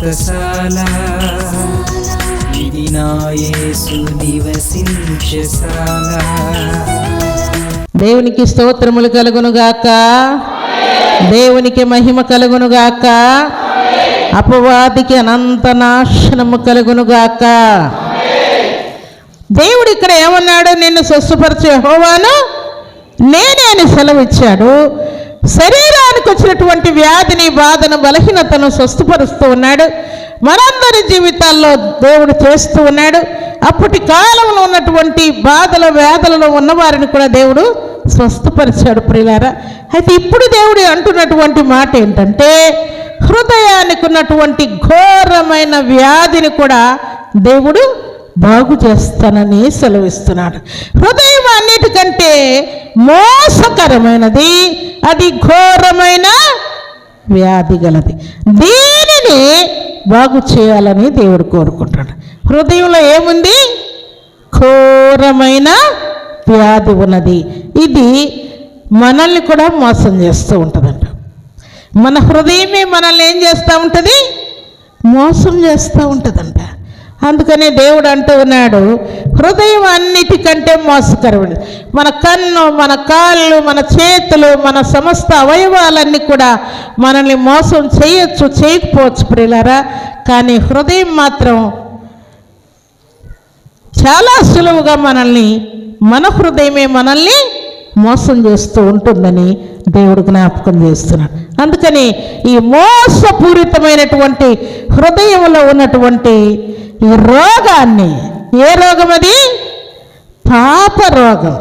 వ్రతశాల ఇది నివసించశాల దేవునికి స్తోత్రములు కలుగునుగాక దేవునికి మహిమ కలుగునుగాక అపవాదికి అనంత నాశనము కలుగునుగాక దేవుడు ఇక్కడ ఏమన్నాడు? నిన్ను స్వస్థపరిచే హోవాను నేనే అని సెలవిచ్చాడు. సరే శరీరానికి వచ్చినటువంటి వ్యాధిని బాధను బలహీనతను స్వస్థపరుస్తూ ఉన్నాడు. మనందరి జీవితాల్లో దేవుడు చేస్తూ ఉన్నాడు. అప్పటి కాలంలో ఉన్నటువంటి బాధల వ్యాధులలో ఉన్నవారిని కూడా దేవుడు స్వస్థపరిచాడు ప్రియులారా. అయితే ఇప్పుడు దేవుడు అంటున్నటువంటి మాట ఏంటంటే హృదయానికి ఉన్నటువంటి ఘోరమైన వ్యాధిని కూడా దేవుడు బాగు చేస్తానని సెలవిస్తున్నాడు. హృదయం అన్నిటికంటే మోసకరమైనది. అది ఘోరమైన వ్యాధి గలది. దీనిని బాగు చేయాలని దేవుడు కోరుకుంటాడు. హృదయంలో ఏముంది? ఘోరమైన వ్యాధి ఉన్నది. ఇది మనల్ని కూడా మోసం చేస్తూ ఉంటుందంట. మన హృదయమే మనల్ని ఏం చేస్తూ ఉంటుంది? మోసం చేస్తూ ఉంటుందంట. అందుకనే దేవుడు అంటూ ఉన్నాడు హృదయం అన్నిటికంటే మోసకరమైనది. మన కన్ను మన కాళ్ళు మన చేతులు మన సమస్త అవయవాలన్నీ కూడా మనల్ని మోసం చేయొచ్చు చేయకపోవచ్చు ప్రియులారా. కానీ హృదయం మాత్రం చాలా సులువుగా మనల్ని మన హృదయమే మనల్ని మోసం చేస్తూ ఉంటుందని దేవుడు జ్ఞాపకం చేస్తున్నాడు. అందుకని ఈ మోసపూరితమైనటువంటి హృదయంలో ఉన్నటువంటి ఈ రోగాన్ని ఏ రోగం అది? పాప రోగం.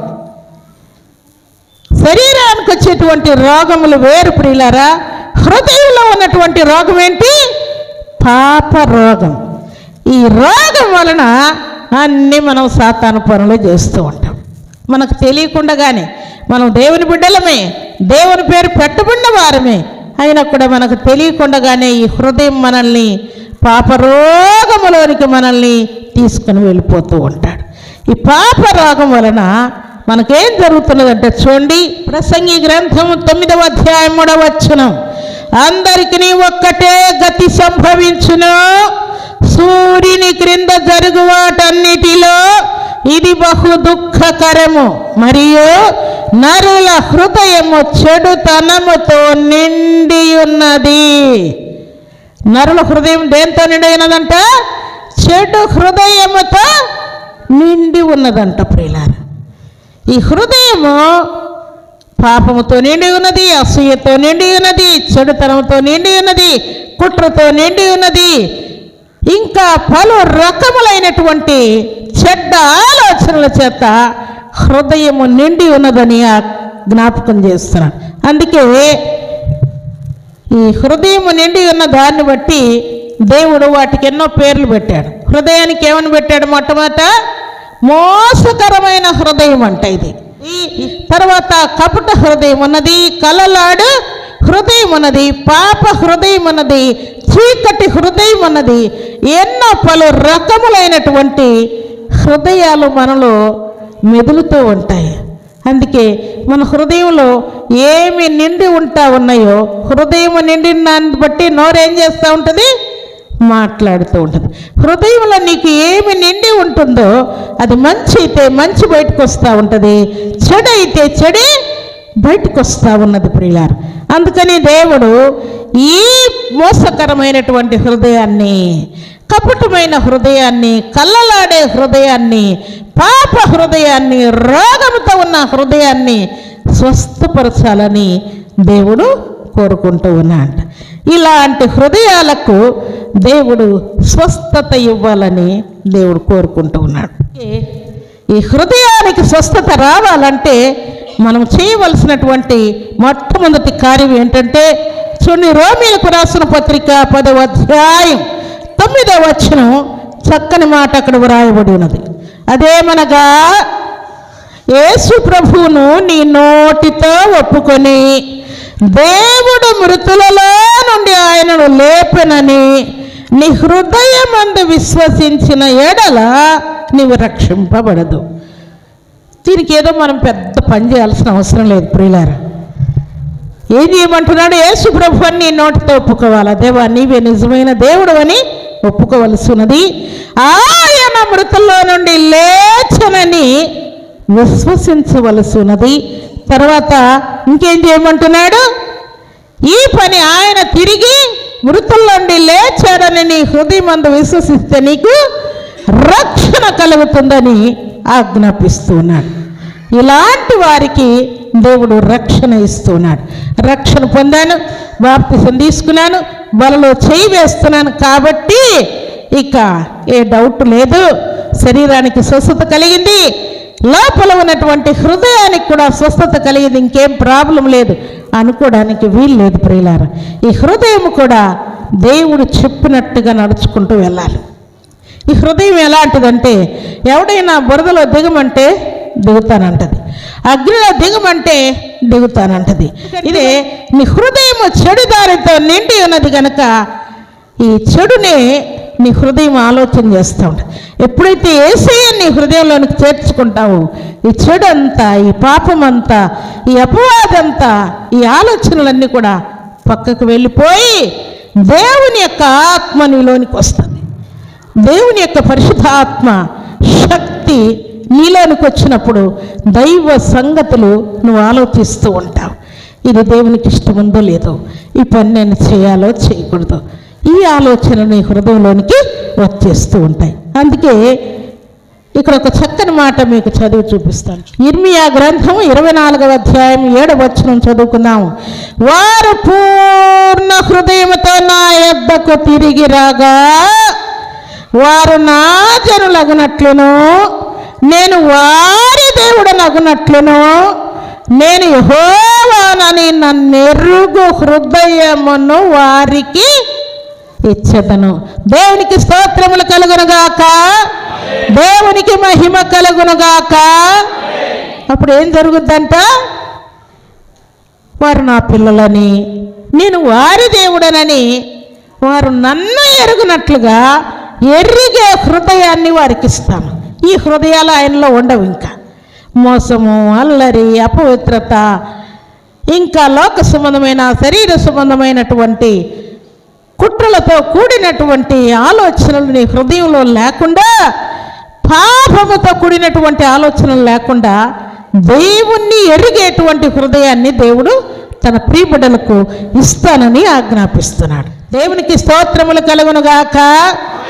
శరీరానికి వచ్చేటువంటి రోగములు వేరు ప్రియులారా హృదయంలో ఉన్నటువంటి రోగం ఏంటి? పాప రోగం. ఈ రోగం వలన అన్నీ మనం సాతాను పనులు చేస్తూ ఉంటాం. మనకు తెలియకుండానే మనం దేవుని బిడ్డలమే దేవుని పేరు పెట్టబడిన వారమే. అయినా కూడా మనకు తెలియకుండానే ఈ హృదయం మనల్ని పాపరోగములోనికి మనల్ని తీసుకుని వెళ్ళిపోతూ ఉంటాడు. ఈ పాప రోగం వలన మనకేం జరుగుతున్నదంటే చూడండి ప్రసంగి గ్రంథము తొమ్మిదవ అధ్యాయం మూడవ వచ్చును అందరికి ఒక్కటే గతి సంభవించును. సూర్యుని క్రింద జరుగు వాటన్నిటిలో ఇది బహు దుఃఖకరము. మరియు నరుల హృదయము చెడుతనముతో నిండి ఉన్నది నరుల హృదయం దేంతో నిండి ఉన్నదంట చెడు హృదయముతో నిండి ఉన్నదంట ప్రియులార. ఈ హృదయము పాపముతో నిండి ఉన్నది అసూయతో నిండి ఉన్నది చెడుతనంతో నిండి ఉన్నది కుట్రతో నిండి ఉన్నది ఇంకా పలు రకములైనటువంటి చెడ్డ ఆలోచనల చేత హృదయము నిండి ఉన్నదని ఆ జ్ఞాపకం చేస్తున్నాను అందుకే ఈ హృదయం నిండి ఉన్న దాన్ని బట్టి దేవుడు వాటికి ఎన్నో పేర్లు పెట్టాడు. హృదయానికి ఏమని పెట్టాడు మొట్టమొదట? మోసకరమైన హృదయం అంట ఇది. ఈ తర్వాత కపట హృదయం ఉన్నది కలలాడు హృదయం అన్నది పాప హృదయం అన్నది చీకటి హృదయం అన్నది ఎన్నో పలు రకములైనటువంటి హృదయాలు మనలో మెదులుతూ ఉంటాయి. అందుకే మన హృదయంలో ఏమి నిండి ఉంటా ఉన్నాయో హృదయం నిండిన దాన్ని బట్టి నోరేం చేస్తూ ఉంటుంది? మాట్లాడుతూ ఉంటుంది. హృదయంలో నీకు ఏమి నిండి ఉంటుందో అది మంచి అయితే మంచి బయటకు వస్తూ ఉంటుంది చెడు అయితే చెడే బయటకు వస్తూ ఉన్నది ప్రియులారు. అందుకని దేవుడు ఈ మోసకరమైనటువంటి హృదయాన్ని కపటమైన హృదయాన్ని కళ్ళలాడే హృదయాన్ని పాప హృదయాన్ని రోగంతో ఉన్న హృదయాన్ని స్వస్థపరచాలని దేవుడు కోరుకుంటూ ఉన్నాడు. ఇలాంటి హృదయాలకు దేవుడు స్వస్థత ఇవ్వాలని దేవుడు కోరుకుంటూ ఉన్నాడు. ఈ హృదయానికి స్వస్థత రావాలంటే మనం చేయవలసినటువంటి మొట్టమొదటి కార్యం ఏంటంటే చూడండి రోమిలకు రాసిన పత్రిక పదవ అధ్యాయం తొమ్మిదవ వచనం చక్కని మాట అక్కడ వ్రాయబడి ఉన్నది. అదేమనగా యేసు ప్రభువును నీ నోటితో ఒప్పుకొని దేవుడు మృతులలో నుండి ఆయనను లేపనని నీ హృదయమందు విశ్వసించిన ఎడల నీవు రక్షింపబడదు. దీనికి ఏదో మనం పెద్ద పని చేయాల్సిన అవసరం లేదు ప్రియులారా. ఏం చేయమంటున్నాడు యేసు ప్రభు అని నీ నోటితో ఒప్పుకోవాలా? దేవా నీవే నిజమైన దేవుడు అని ఒప్పుకోవలసి ఉన్నది. ఆయన మృతుల్లో నుండి లేచనని విశ్వసించవలసి ఉన్నది. తర్వాత ఇంకేం చేయమంటున్నాడు? ఈ పని ఆయన తిరిగి మృతుల్లో నుండి లేచాడని నీ హృదయమందు విశ్వసిస్తే నీకు రక్షణ కలుగుతుందని ఆజ్ఞాపిస్తున్నాడు ఇలాంటి వారికి దేవుడు రక్షణ ఇస్తున్నాడు. రక్షణ పొందాను బాప్తిసం తీసుకున్నాను బలలో చేయి వేస్తున్నాను కాబట్టి ఇక ఏ డౌట్ లేదు. శరీరానికి స్వస్థత కలిగింది. లోపల ఉన్నటువంటి హృదయానికి కూడా స్వస్థత కలిగింది. ఇంకేం ప్రాబ్లం లేదు. అనుకోవడానికి వీలు లేదు ప్రియులార. ఈ హృదయం కూడా దేవుడు చెప్పినట్టుగా నడుచుకుంటూ వెళ్ళాలి. ఈ హృదయం ఎలాంటిదంటే ఎవడైనా బురదలో దిగమంటే దిగుతానంటది. అగ్నిలో దిగమంటే దిగుతానంటది. ఇదే నీ హృదయం చెడు దారితో నిండి ఉన్నది కనుక ఈ చెడునే నీ హృదయం ఆలోచన చేస్తూ ఉంటుంది. ఎప్పుడైతే ఏసయ్య నీ హృదయంలోనికి చేర్చుకుంటావో ఈ చెడు అంతా ఈ పాపం అంతా ఈ అపవాదంతా ఈ ఆలోచనలన్నీ కూడా పక్కకు వెళ్ళిపోయి దేవుని యొక్క ఆత్మ నీలోనికి వస్తుంది. దేవుని యొక్క పరిశుద్ధాత్మ శక్తి నీలోనికి వచ్చినప్పుడు దైవ సంగతులు నువ్వు ఆలోచిస్తూ ఉంటావు. ఇది దేవునికి ఇష్టముందో లేదో ఈ పని నేను చేయాలో చేయకూడదు ఈ ఆలోచన నీ హృదయంలోనికి వచ్చేస్తూ ఉంటాయి. అందుకే ఇక్కడ ఒక చక్కని మాట మీకు చదివి చూపిస్తాను. ఇర్మియా గ్రంథం ఇరవై నాలుగవ అధ్యాయం ఏడవ వచనం చదువుకుందాము. వారు పూర్ణ హృదయంతో నా యొద్దకు తిరిగి రాగా వారు నా జనులగునట్లును నేను వారి దేవుడనగునట్లును నేను యహోవానని నన్నెరుగు హృదయమును వారికి ఇచ్చదను. దేవునికి స్తోత్రములు కలుగునుగాక. దేవునికి మహిమ కలుగునుగాక. అప్పుడు ఏం జరుగుద్దంట? వారు నా పిల్లలని నేను వారి దేవుడనని వారు నన్ను ఎరుగునట్లుగా ఎరిగే హృదయాన్ని వారికి ఇస్తాను ఈ హృదయాలు ఆయనలో ఉండవు ఇంకా. మోసము అల్లరి అపవిత్రత ఇంకా లోక సంబంధమైన శరీర సంబంధమైనటువంటి కుట్రలతో కూడినటువంటి ఆలోచనలు నీ హృదయంలో లేకుండా పాపముతో కూడినటువంటి ఆలోచనలు లేకుండా దేవుణ్ణి ఎరిగేటువంటి హృదయాన్ని దేవుడు తన ప్రియబిడ్డలకు ఇస్తానని ఆజ్ఞాపిస్తున్నాడు. దేవునికి స్తోత్రములు కలుగునుగాక.